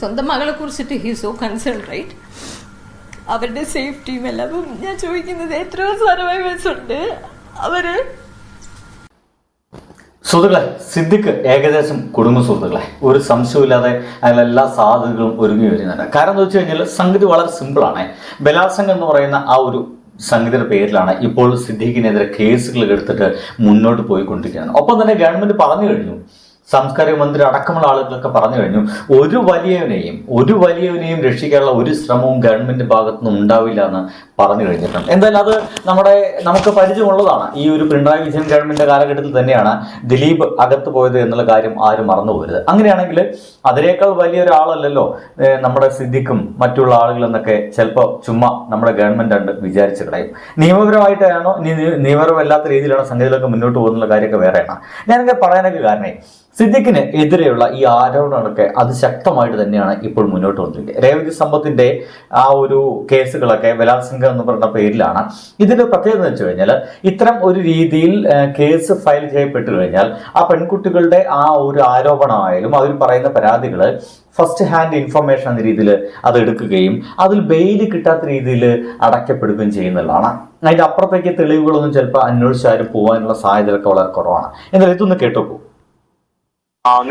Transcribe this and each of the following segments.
സ്വന്തം മകളെ കുറിച്ചിട്ട് ഹി സോ കൺസേൺ റൈറ്റ് അവരുടെ സേഫ്റ്റിയും എല്ലാം ഞാൻ ചോദിക്കുന്നത് എത്രയോ സർവൈവേഴ്സ് ഉണ്ട്. അവർ സുഹൃത്തുക്കളെ സിദ്ദിഖ് ഏകദേശം കുടുംബ സുഹൃത്തുക്കളെ. ഒരു സംശയമില്ലാതെ അതിൽ എല്ലാ സാധ്യതകളും ഒരുങ്ങി വരുന്നുണ്ട്. കാരണം എന്ന് വെച്ച് കഴിഞ്ഞാൽ സംഗതി വളരെ സിമ്പിളാണ് ബലാത്സംഗം എന്ന് പറയുന്ന ആ ഒരു സംഗതിയുടെ പേരിലാണ് ഇപ്പോൾ സിദ്ദീഖിനെതിരെ കേസുകൾ എടുത്തിട്ട് മുന്നോട്ട് പോയിക്കൊണ്ടിരിക്കുന്നത്. ഒപ്പം തന്നെ ഗവൺമെന്റ് പറഞ്ഞു കഴിഞ്ഞു സാംസ്കാരിക മന്ത്രി അടക്കമുള്ള ആളുകളൊക്കെ പറഞ്ഞു കഴിഞ്ഞു. ഒരു വലിയവനെയും ഒരു വലിയവനെയും രക്ഷിക്കാനുള്ള ഒരു ശ്രമവും ഗവൺമെന്റ് ഭാഗത്തുനിന്നും ഉണ്ടാവില്ല എന്ന് പറഞ്ഞു കഴിഞ്ഞിട്ടുണ്ട്. എന്തായാലും അത് നമ്മുടെ നമുക്ക് പരിചയമുള്ളതാണ്. ഈ ഒരു പിണറായി വിജയൻ ഗവൺമെന്റ് കാലഘട്ടത്തിൽ തന്നെയാണ് ദിലീപ് അകത്ത് പോയത് എന്നുള്ള കാര്യം ആരും മറന്നു പോകരുത്. അങ്ങനെയാണെങ്കിൽ അതിനേക്കാൾ വലിയ ഒരാളല്ലല്ലോ നമ്മുടെ സിദ്ദിഖും മറ്റുള്ള ആളുകളെന്നൊക്കെ ചിലപ്പോൾ ചുമ്മാ നമ്മുടെ ഗവൺമെന്റ് ഉണ്ട് വിചാരിച്ചു കളയും. നിയമപരമായിട്ടാണോ നിയമപരമല്ലാത്ത രീതിയിലാണോ സംഗതികളൊക്കെ മുന്നോട്ട് പോകുന്നുള്ള കാര്യമൊക്കെ വേറെയാണ്. ഞാനൊക്കെ പറയാനൊക്കെ കാരണേ സിദ്ദിഖിന് എതിരെയുള്ള ഈ ആരോപണങ്ങളൊക്കെ അതിശക്തമായിട്ട് തന്നെയാണ് ഇപ്പോൾ മുന്നോട്ട് വന്നിരിക്കുന്നത്. രേവതി സമ്പത്തിന്റെ ആ ഒരു കേസുകളൊക്കെ ബലാത്സംഗം എന്ന് പറഞ്ഞ പേരിലാണ്. ഇതിന്റെ പ്രത്യേകത എന്ന് വെച്ച് കഴിഞ്ഞാൽ ഇത്തരം ഒരു രീതിയിൽ കേസ് ഫയൽ ചെയ്യപ്പെട്ടു കഴിഞ്ഞാൽ ആ പെൺകുട്ടികളുടെ ആ ഒരു ആരോപണമായാലും അവർ പറയുന്ന പരാതികൾ ഫസ്റ്റ് ഹാൻഡ് ഇൻഫർമേഷൻ എന്ന രീതിയിൽ അത് എടുക്കുകയും അതിൽ ബെയിൽ കിട്ടാത്ത രീതിയിൽ അടയ്ക്കപ്പെടുകയും ചെയ്യുന്നതാണ്. അതിന്റെ അപ്പുറത്തേക്ക് തെളിവുകളൊന്നും ചിലപ്പോൾ അന്വേഷിച്ചാലും പോകാനുള്ള സാധ്യതകളൊക്കെ വളരെ കുറവാണ്. എന്നാൽ ഇതൊന്ന് കേട്ടോക്കൂ.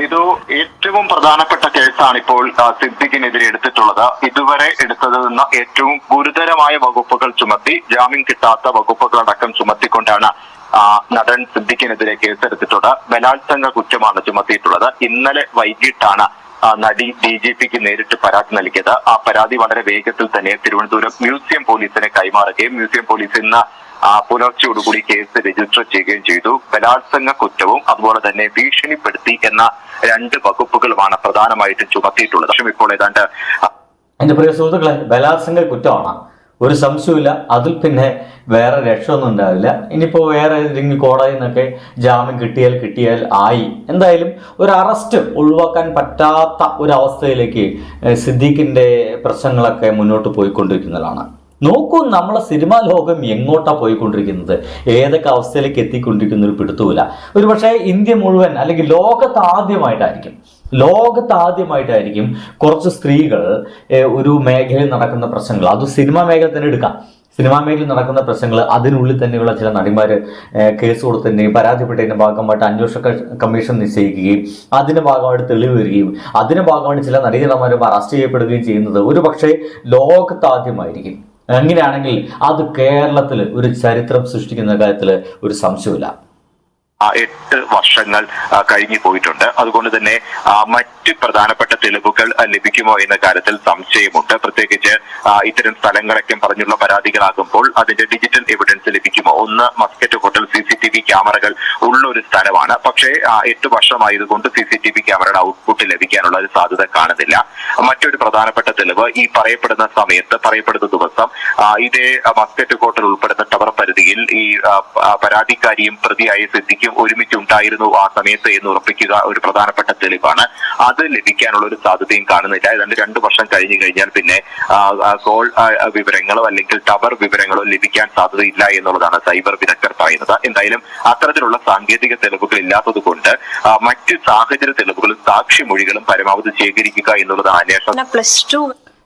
ഇത് ഏറ്റവും പ്രധാനപ്പെട്ട കേസാണ് ഇപ്പോൾ സിദ്ദിഖിനെതിരെ എടുത്തിട്ടുള്ളത്. ഇതുവരെ എടുത്തതിൽ നിന്ന് ഏറ്റവും ഗുരുതരമായ വകുപ്പുകൾ ചുമത്തി ജാമ്യം കിട്ടാത്ത വകുപ്പുകൾ അടക്കം ചുമത്തിക്കൊണ്ടാണ് നടൻ സിദ്ദിഖിനെതിരെ കേസെടുത്തിട്ടുള്ളത്. ബലാത്സംഗ കുറ്റമാണ് ചുമത്തിയിട്ടുള്ളത്. ഇന്നലെ വൈകിട്ടാണ് നടി ഡി ജി പിക്ക് നേരിട്ട് പരാതി നൽകിയത്. ആ പരാതി വളരെ വേഗത്തിൽ തന്നെ തിരുവനന്തപുരം മ്യൂസിയം പോലീസിനെ കൈമാറുകയും മ്യൂസിയം പോലീസ് ഇന്ന് പുലർച്ചയോടുകൂടി കേസ് രജിസ്റ്റർ ചെയ്യുകയും ചെയ്തു. ബലാത്സംഗ കുറ്റവും അതുപോലെ തന്നെ ഭീഷണിപ്പെടുത്തി എന്ന രണ്ട് വകുപ്പുകളുമാണ് പ്രധാനമായിട്ടും ചുമത്തിയിട്ടുള്ളത്. പക്ഷേ ഇപ്പോൾ ഏതാണ്ട് എന്റെ പ്രിയ സുഹൃത്തുക്കളെ ബലാത്സംഗ കുറ്റമാണ്. ഒരു സംശയമില്ല അതിൽ പിന്നെ വേറെ രക്ഷയൊന്നും ഉണ്ടാവില്ല. ഇനിയിപ്പോൾ വേറെ ഏതെങ്കിലും കോടതിയിൽ നിന്നൊക്കെ ജാമ്യം കിട്ടിയാൽ കിട്ടിയാൽ ആയി. എന്തായാലും ഒരു അറസ്റ്റ് ഒഴിവാക്കാൻ പറ്റാത്ത ഒരു അവസ്ഥയിലേക്ക് സിദ്ദീഖിന്റെ പ്രശ്നങ്ങളൊക്കെ മുന്നോട്ട് പോയിക്കൊണ്ടിരിക്കുന്നതാണ്. നോക്കൂ നമ്മളെ സിനിമാ ലോകം എങ്ങോട്ടാ പോയിക്കൊണ്ടിരിക്കുന്നത്? ഏതൊക്കെ അവസ്ഥയിലേക്ക് എത്തിക്കൊണ്ടിരിക്കുന്ന ഒരു പിടുത്തൂല ഒരു പക്ഷേ ഇന്ത്യ മുഴുവൻ അല്ലെങ്കിൽ ലോകത്ത് ആദ്യമായിട്ടായിരിക്കും. ലോകത്ത് ആദ്യമായിട്ടായിരിക്കും കുറച്ച് സ്ത്രീകൾ ഒരു മേഖലയിൽ നടക്കുന്ന പ്രശ്നങ്ങൾ. അത് സിനിമാ മേഖല തന്നെ എടുക്കാം. സിനിമാ മേഖലയിൽ നടക്കുന്ന പ്രശ്നങ്ങൾ അതിനുള്ളിൽ തന്നെയുള്ള ചില നടിമാർ കേസ് കൊടുത്തതിന്റെയും പരാതിപ്പെട്ടതിന്റെ ഭാഗമായിട്ട് അന്വേഷണ കമ്മീഷൻ നിശ്ചയിക്കുകയും അതിന്റെ ഭാഗമായിട്ട് തെളിവ് വരികയും അതിന്റെ ഭാഗമായിട്ട് ചില നടീനടന്മാരും അറസ്റ്റ് ചെയ്യപ്പെടുകയും ചെയ്യുന്നത് ഒരു പക്ഷേ ലോകത്ത് ആദ്യമായിരിക്കും. അങ്ങനെയാണെങ്കിൽ അത് കേരളത്തിൽ ഒരു ചരിത്രം സൃഷ്ടിക്കുന്ന കാര്യത്തിൽ ഒരു സംശയമില്ല എട്ട് വർഷങ്ങൾ കഴിഞ്ഞു പോയിട്ടുണ്ട്. അതുകൊണ്ട് തന്നെ മറ്റ് പ്രധാനപ്പെട്ട തെളിവുകൾ ലഭിക്കുമോ എന്ന കാര്യത്തിൽ സംശയമുണ്ട്. പ്രത്യേകിച്ച് ഇത്തരം സ്ഥലങ്ങളൊക്കെ പറഞ്ഞുള്ള പരാതികളാകുമ്പോൾ അതിന്റെ ഡിജിറ്റൽ എവിഡൻസ് ലഭിക്കുമോ? ഒന്ന് Muscat hotel C C T V ക്യാമറകൾ ഉള്ള ഒരു സ്ഥലമാണ്. പക്ഷേ എട്ട് വർഷമായതുകൊണ്ട് സി സി ടി വി ക്യാമറയുടെ ഔട്ട്പുട്ട് ലഭിക്കാനുള്ള ഒരു സാധ്യത കാണുന്നില്ല. മറ്റൊരു പ്രധാനപ്പെട്ട തെളിവ് ഈ പറയപ്പെടുന്ന സമയത്ത് പറയപ്പെടുന്ന ദിവസം ഇതേ മസ്കറ്റ് ഹോട്ടൽ ഉൾപ്പെടുന്ന ടവർ പരിധിയിൽ ഈ പരാതിക്കാരിയും പ്രതിയായ സിദ്ദിഖും ഒരുമിച്ച് ഉണ്ടായിരുന്നു ആ സമയത്ത് എന്ന് ഉറപ്പിക്കുക ഒരു പ്രധാനപ്പെട്ട തെളിവാണ്. അത് ലഭിക്കാനുള്ള ഒരു സാധ്യതയും കാണുന്നില്ല. ഏതാണ്ട് രണ്ടു വർഷം കഴിഞ്ഞു കഴിഞ്ഞാൽ പിന്നെ കോൾ വിവരങ്ങളോ അല്ലെങ്കിൽ ടവർ വിവരങ്ങളോ ലഭിക്കാൻ സാധ്യതയില്ല എന്നുള്ളതാണ് സൈബർ വിദഗ്ധർ പറയുന്നത്. എന്തായാലും അത്തരത്തിലുള്ള സാങ്കേതിക തെളിവുകൾ ഇല്ലാത്തത് കൊണ്ട് മറ്റ് സാഹചര്യ തെളിവുകളും സാക്ഷിമൊഴികളും പരമാവധി ശേഖരിക്കുക എന്നുള്ളതാണ് അന്വേഷണം. പ്ലസ് ടു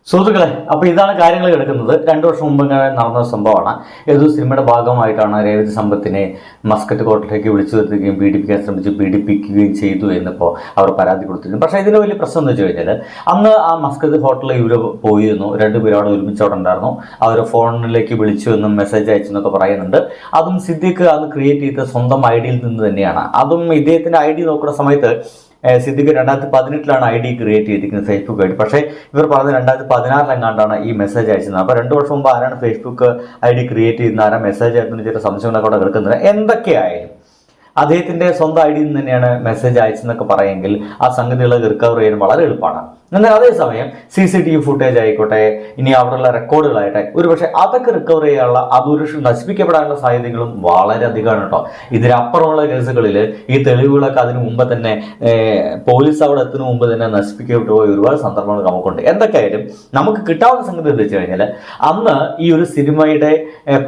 സുഹൃത്തുക്കളെ അപ്പോൾ ഇതാണ് കാര്യങ്ങൾ കിടക്കുന്നത്. രണ്ടു വർഷം മുമ്പ് നടന്ന സംഭവമാണ്. ഏതൊരു സിനിമയുടെ ഭാഗമായിട്ടാണ് രേവതി സമ്പത്തിനെ മസ്കറ്റ് കോർട്ടിലേക്ക് വിളിച്ചു വരുത്തുകയും പീഡിപ്പിക്കാൻ ശ്രമിച്ച് പീഡിപ്പിക്കുകയും ചെയ്തു എന്നിപ്പോൾ അവർ പരാതി കൊടുത്തിരുന്നു പക്ഷേ ഇതിന് വലിയ പ്രശ്നം എന്ന് വെച്ച് കഴിഞ്ഞാൽ അന്ന് ആ മസ്കറ്റ് ഹോട്ടലിൽ ഇവർ പോയിരുന്നു. രണ്ടുപേരും അവിടെ ഒരുമിച്ച് അവിടെ ഉണ്ടായിരുന്നു. അവർ ഫോണിലേക്ക് വിളിച്ചു എന്നും മെസ്സേജ് അയച്ചു എന്നൊക്കെ പറയുന്നുണ്ട്. അതും സിദ്ദിഖ് അത് ക്രിയേറ്റ് ചെയ്ത സ്വന്തം ഐഡിയിൽ നിന്ന് തന്നെയാണ്. അതും ഇദ്ദേഹത്തിന്റെ ഐ നോക്കുന്ന സമയത്ത് സിദ്ദിഖ് രണ്ടായിരത്തി പതിനെട്ടിലാണ് ഐ ഡി ക്രിയേറ്റ് ചെയ്തിരിക്കുന്നത് ഫേസ്ബുക്ക് ആയിട്ട് പക്ഷേ ഇവർ പറഞ്ഞത് രണ്ടായിരത്തി പതിനാറിലെങ്ങാണ്ടാണ് ഈ മെസ്സേജ് അയച്ചത്. അപ്പോൾ രണ്ട് വർഷം മുമ്പ് ആരാണ് ഫേസ്ബുക്ക് ഐ ഡി ക്രിയേറ്റ് ചെയ്യുന്ന ആരാ മെസ്സേജ് അയക്കുന്ന ചില സംശയങ്ങളൊക്കെ അവിടെ കിടക്കുന്നത് എന്തൊക്കെയായാലും അദ്ദേഹത്തിന്റെ സ്വന്തം ഐ ഡിയിൽ നിന്ന് തന്നെയാണ് മെസ്സേജ് അയച്ചെന്നൊക്കെ പറയുമെങ്കിൽ ആ സംഗതികൾ റിക്കവർ ചെയ്യാൻ വളരെ എളുപ്പമാണ്. എന്നാൽ അതേസമയം C C T V footage ആയിക്കോട്ടെ ഇനി അവിടെയുള്ള റെക്കോർഡുകളായിട്ടെ ഒരുപക്ഷെ അതൊക്കെ റിക്കവർ ചെയ്യാനുള്ള അതൊരു നശിപ്പിക്കപ്പെടാനുള്ള സാധ്യതകളും വളരെ അധികമാണ് കേട്ടോ. ഇതിനപ്പുറമുള്ള കേസുകളിൽ ഈ തെളിവുകളൊക്കെ അതിനു മുമ്പ് തന്നെ പോലീസ് അവിടെ എത്തുന്ന മുമ്പ് തന്നെ നശിപ്പിക്കപ്പെട്ടു പോയ ഒരുപാട് സന്ദർഭങ്ങൾ നമുക്കുണ്ട്. എന്തൊക്കെയായാലും നമുക്ക് കിട്ടാവുന്ന സംഗതി എന്ന് വെച്ച് കഴിഞ്ഞാൽ അന്ന് ഈ ഒരു സിനിമയുടെ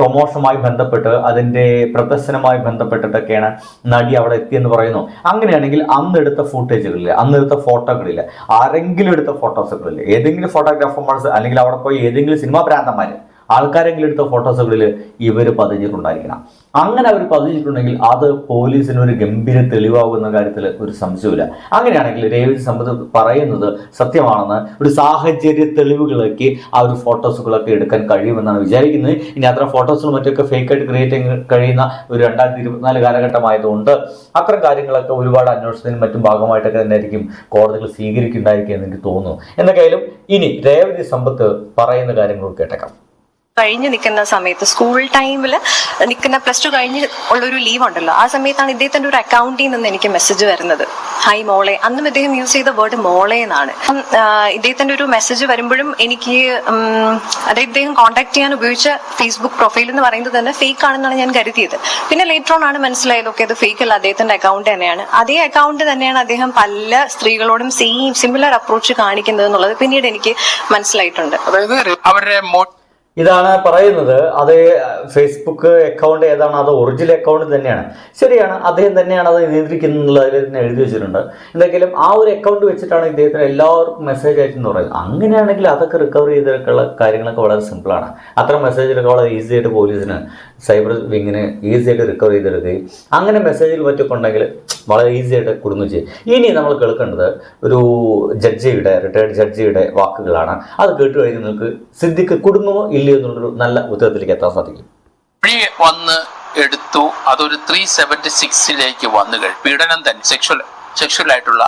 പ്രൊമോഷനുമായി ബന്ധപ്പെട്ട് അതിന്റെ പ്രദർശനവുമായി ബന്ധപ്പെട്ടിട്ടൊക്കെയാണ് നടി അവിടെ എത്തിയെന്ന് പറയുന്നു. അങ്ങനെയാണെങ്കിൽ അന്ന് എടുത്ത ഫുട്ടേജുകളിൽ അന്ന് എടുത്ത ഫോട്ടോകളിൽ ആരെങ്കിലും എടുത്ത ഫോട്ടോസുകളിൽ ഏതെങ്കിലും ഫോട്ടോഗ്രാഫർമാർസ് അല്ലെങ്കിൽ അവിടെ പോയി ഏതെങ്കിലും സിനിമാ ഭ്രാന്തന്മാർ ആൾക്കാരെങ്കിലും എടുത്ത ഫോട്ടോസുകളിൽ ഇവർ പതിഞ്ഞിട്ടുണ്ടായിരിക്കണം. അങ്ങനെ അവർ പതിഞ്ഞിട്ടുണ്ടെങ്കിൽ അത് പോലീസിന് ഒരു ഗംഭീര തെളിവാകുന്ന കാര്യത്തിൽ ഒരു സംശയമില്ല അങ്ങനെയാണെങ്കിൽ രേവതി സമ്പത്ത് പറയുന്നത് സത്യമാണെന്ന് ഒരു സാഹചര്യ തെളിവുകളൊക്കെ ആ ഒരു ഫോട്ടോസുകളൊക്കെ എടുക്കാൻ കഴിയുമെന്നാണ് വിചാരിക്കുന്നത്. ഇനി അത്ര ഫോട്ടോസുകളും മറ്റൊക്കെ ഫേക്കായിട്ട് ക്രിയേറ്റ് ചെയ്യാൻ കഴിയുന്ന ഒരു രണ്ടായിരത്തി ഇരുപത്തിനാല് കാലഘട്ടമായതുകൊണ്ട് അത്തരം കാര്യങ്ങളൊക്കെ ഒരുപാട് അന്വേഷണത്തിനും മറ്റും ഭാഗമായിട്ടൊക്കെ തന്നെ ആയിരിക്കും കോടതികൾ സ്വീകരിക്കുന്നുണ്ടായിരിക്കും എന്ന് എനിക്ക് തോന്നുന്നു. എന്തൊക്കെയായാലും ഇനി രേവതി സമ്പത്ത് പറയുന്ന കാര്യങ്ങൾ കേട്ടേക്കാം. കഴിഞ്ഞ് നിൽക്കുന്ന സമയത്ത് സ്കൂൾ ടൈമിൽ നിൽക്കുന്ന പ്ലസ് ടു കഴിഞ്ഞ് ഉള്ളൊരു ലീവ് ഉണ്ടല്ലോ. ആ സമയത്താണ് ഇദ്ദേഹത്തിന്റെ ഒരു അക്കൗണ്ടിൽ നിന്ന് എനിക്ക് മെസ്സേജ് വരുന്നത്. ഹൈ മോളെ. അന്നും ഇദ്ദേഹം യൂസ് ചെയ്ത വേർഡ് മോളെ എന്നാണ്. ഇദ്ദേഹത്തിന്റെ ഒരു മെസ്സേജ് വരുമ്പോഴും എനിക്ക് അതായത് ഇദ്ദേഹം കോൺടാക്ട് ചെയ്യാൻ ഉപയോഗിച്ച ഫേസ്ബുക്ക് പ്രൊഫൈൽ എന്ന് പറയുന്നത് തന്നെ ഫേക്ക് ആണെന്നാണ് ഞാൻ കരുതിയത്. പിന്നെ ലേറ്റർ ഓൺ ആണ് മനസ്സിലായത് ഒക്കെ അത് ഫേക്ക് അല്ല അദ്ദേഹത്തിന്റെ അക്കൗണ്ട് തന്നെയാണ്. അതേ അക്കൗണ്ട് തന്നെയാണ് അദ്ദേഹം പല സ്ത്രീകളോടും സെയിം സിമിലർ അപ്രോച്ച് കാണിക്കുന്നത് എന്നുള്ളത് പിന്നീട് എനിക്ക് മനസ്സിലായിട്ടുണ്ട്. അതായത് അവരുടെ ഇതാണ് പറയുന്നത്. അത് ഫേസ്ബുക്ക് അക്കൗണ്ട് ഏതാണ്? അത് ഒറിജിനൽ അക്കൗണ്ട് തന്നെയാണ്. ശരിയാണ്. അദ്ദേഹം തന്നെയാണ് അത് നിയന്ത്രിക്കുന്നുള്ളതിൽ തന്നെ എഴുതി വെച്ചിട്ടുണ്ട്. എന്തെങ്കിലും ആ ഒരു അക്കൗണ്ട് വെച്ചിട്ടാണ് ഇദ്ദേഹത്തിന് എല്ലാവർക്കും മെസ്സേജ് അയച്ചെന്ന് പറയുന്നത്. അങ്ങനെയാണെങ്കിൽ അതൊക്കെ റിക്കവർ ചെയ്തിട്ടുള്ള കാര്യങ്ങളൊക്കെ വളരെ സിമ്പിളാണ് അത്ര മെസ്സേജിലൊക്കെ വളരെ ഈസി ആയിട്ട് പോലീസിന് സൈബർ വിങ്ങിന് ഈസി ആയിട്ട് റിക്കവർ ചെയ്തെടുക്കുകയും അങ്ങനെ മെസ്സേജിൽ മറ്റൊക്കെ ഉണ്ടെങ്കിൽ വളരെ ഈസി ആയിട്ട് കുടുങ്ങും ചെയ്യും. ഇനി നമ്മൾ കേൾക്കേണ്ടത് ഒരു ജഡ്ജിയുടെ റിട്ടയർഡ് ജഡ്ജിയുടെ വാക്കുകളാണ്. അത് കേട്ട് കഴിഞ്ഞ് നിങ്ങൾക്ക് സിദ്ധിക്ക് കുടുങ്ങുമോ ഇല്ലയോ എന്നുള്ളൊരു നല്ല ഉത്തരത്തിലേക്ക് എത്താൻ സാധിക്കും. വന്ന് എടുത്തു. അതൊരു ത്രീ സെവന്റി സിക്സിലേക്ക് വന്നു കഴിഞ്ഞു. പീഡനം തന്നെ സെക്ഷൽ സെക്ഷൽ ആയിട്ടുള്ള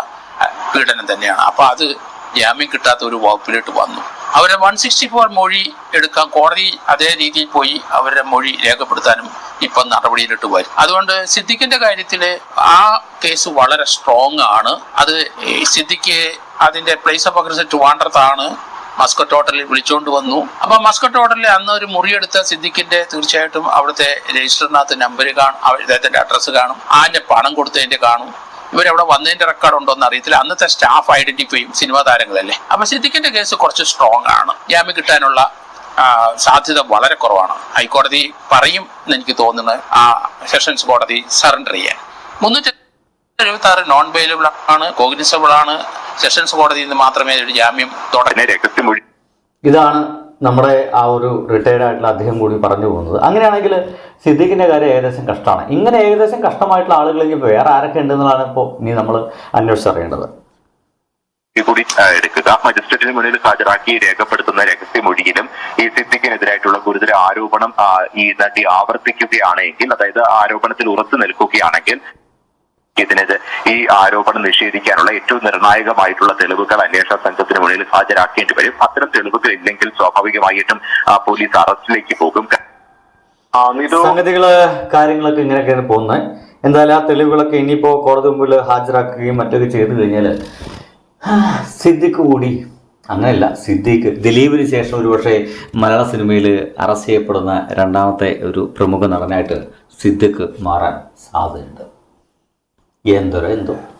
പീഡനം തന്നെയാണ്. അപ്പൊ അത് ജാമ്യം കിട്ടാത്ത ഒരു വകുപ്പിലോട്ട് വന്നു. അവരെ വൺ സിക്സ്റ്റി ഫോർ മൊഴി എടുക്കാൻ കോടതി അതേ രീതിയിൽ പോയി അവരുടെ മൊഴി രേഖപ്പെടുത്താനും ഇപ്പം നടപടിയിലിട്ട് വരും. അതുകൊണ്ട് സിദ്ദിഖിന്റെ കാര്യത്തിൽ ആ കേസ് വളരെ സ്ട്രോങ് ആണ്. അത് സിദ്ദിഖ് അതിന്റെ പ്ലേസ് ഓഫ് അഗ്രസ് വാണ്ടർത്താണ് മസ്കറ്റ് ഹോട്ടലിൽ വിളിച്ചുകൊണ്ട് വന്നു. അപ്പൊ മസ്കറ്റ് ഹോട്ടലിൽ അന്ന് ഒരു മുറിയെടുത്ത സിദ്ദിഖിന്റെ തീർച്ചയായിട്ടും അവിടുത്തെ രജിസ്റ്ററിനകത്ത് നമ്പർ കാണും അദ്ദേഹത്തിന്റെ അഡ്രസ് അഡ്രസ്സ് കാണും ആന്റെ പണം കൊടുത്തതിന്റെ കാണും. ഇവരവിടെ വന്നതിന്റെ റെക്കോർഡ് ഉണ്ടോ എന്ന് അറിയത്തില്ല. അന്നത്തെ സ്റ്റാഫ് ഐഡന്റിഫൈ ചെയ്യും സിനിമാ താരങ്ങളല്ലേ. അപ്പൊ സിദ്ദിഖിന്റെ കേസ് കുറച്ച് സ്ട്രോങ് ആണ്. ജാമ്യം കിട്ടാനുള്ള സാധ്യത വളരെ കുറവാണ്. ഹൈക്കോടതി പറയും എന്ന് എനിക്ക് തോന്നുന്നത്. ആ സെഷൻസ് കോടതി സറണ്ടർ ചെയ്യാൻ. മുന്നൂറ്റി എഴുപത്തി ആറ് നോൺ ബെയിലബിൾ ആണ് കോഗ്നിസബിൾ ആണ്. സെഷൻസ് കോടതിയിൽ നിന്ന് മാത്രമേ ഒരു ജാമ്യം തുടങ്ങി ഇതാണ് നമ്മുടെ ആ ഒരു റിട്ടയർഡ് ആയിട്ടുള്ള അദ്ദേഹം കൂടി പറഞ്ഞു പോകുന്നത്. അങ്ങനെയാണെങ്കിൽ സിദ്ദീഖിന്റെ കാര്യം ഏകദേശം കഷ്ടമാണ്. ഇങ്ങനെ ഏകദേശം കഷ്ടമായിട്ടുള്ള ആളുകൾ ഇനി വേറെ ആരൊക്കെ ഉണ്ടെന്നുള്ളതാണ് ഇപ്പോൾ ഇനി നമ്മൾ അന്വേഷിച്ചറിയേണ്ടത്. കൂടി എടുക്കുക. മജിസ്ട്രേറ്റിന് മുന്നിൽ ഹാജരാക്കി രേഖപ്പെടുത്തുന്ന രഹസ്യമൊഴിയിലും ഈ സിദ്ദിഖിനെതിരായിട്ടുള്ള ഗുരുതര ആരോപണം ഈ നടി ആവർത്തിക്കുകയാണെങ്കിൽ അതായത് ആരോപണത്തിൽ ഉറച്ചു നിൽക്കുകയാണെങ്കിൽ ഇതിനെതിരെ ഈ ആരോപണം നിഷേധിക്കാനുള്ള ഏറ്റവും നിർണായകമായിട്ടുള്ള തെളിവുകൾ അന്വേഷണ സംഘത്തിന് മുന്നിൽ ഹാജരാക്കേണ്ടി വരും. അത്തരം തെളിവുകൾ ഇല്ലെങ്കിൽ സ്വാഭാവികമായിട്ടും ആ, പോലീസ് അറസ്റ്റിലേക്ക് പോകും. സംഗതികൾ കാര്യങ്ങളൊക്കെ ഇങ്ങനെയൊക്കെയാണ് പോകുന്നത്. എന്തായാലും ആ തെളിവുകളൊക്കെ ഇനിയിപ്പോ കോടതി മുമ്പിൽ ഹാജരാക്കുകയും മറ്റൊക്കെ ചെയ്തു കഴിഞ്ഞാൽ സിദ്ദിഖ് കൂടി അങ്ങനെയല്ല സിദ്ദീഖ് ദിലീപിന് ശേഷം ഒരുപക്ഷെ മലയാള സിനിമയിൽ അറസ്റ്റ് ചെയ്യപ്പെടുന്ന രണ്ടാമത്തെ ഒരു പ്രമുഖ നടനായിട്ട് സിദ്ദിഖ് മാറാൻ സാധ്യതയുണ്ട്. Yendo, endorendo